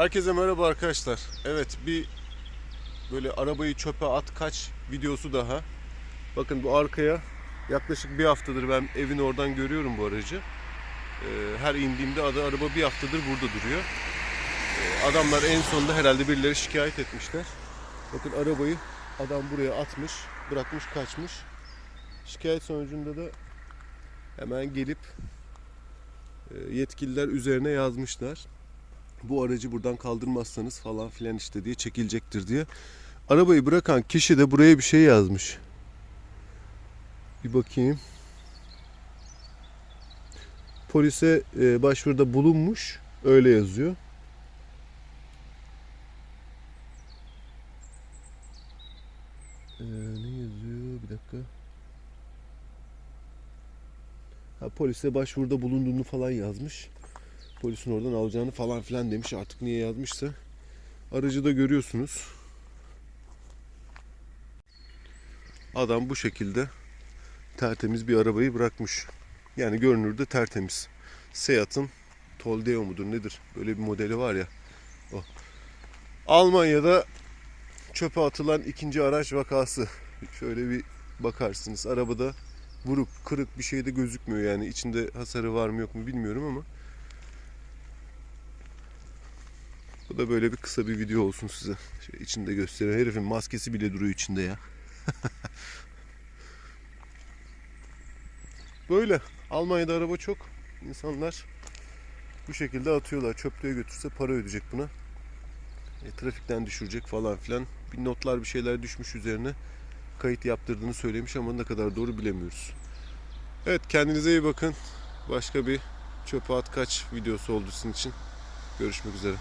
Herkese merhaba arkadaşlar. Evet bir böyle arabayı çöpe at kaç videosu daha. Bakın bu arkaya yaklaşık bir haftadır ben evin oradan görüyorum bu aracı. Ee, her indiğimde adı araba bir haftadır burada duruyor. Ee, adamlar en sonunda herhalde birileri şikayet etmişler. Bakın arabayı adam buraya atmış, bırakmış, kaçmış. Şikayet sonucunda da hemen gelip e, yetkililer üzerine yazmışlar bu aracı buradan kaldırmazsanız falan filan işte diye çekilecektir diye. Arabayı bırakan kişi de buraya bir şey yazmış. Bir bakayım. Polise e, başvuruda bulunmuş. Öyle yazıyor. Ee, ne yazıyor? Bir dakika. Ha, polise başvuruda bulunduğunu falan yazmış polisin oradan alacağını falan filan demiş artık niye yazmışsa. Aracı da görüyorsunuz. Adam bu şekilde tertemiz bir arabayı bırakmış. Yani görünürde tertemiz. Seat'ın Toldeo mudur nedir? Böyle bir modeli var ya. O. Almanya'da çöpe atılan ikinci araç vakası. Şöyle bir bakarsınız. Arabada buruk, kırık bir şey de gözükmüyor yani. içinde hasarı var mı yok mu bilmiyorum ama Bu da böyle bir kısa bir video olsun size. Şey, içinde göstereyim. Herifin maskesi bile duruyor içinde ya. böyle. Almanya'da araba çok. İnsanlar bu şekilde atıyorlar. Çöplüğe götürse para ödeyecek buna. E, trafikten düşürecek falan filan. Bir notlar bir şeyler düşmüş üzerine. Kayıt yaptırdığını söylemiş ama ne kadar doğru bilemiyoruz. Evet kendinize iyi bakın. Başka bir çöpe at kaç videosu oldu sizin için. Görüşmek üzere.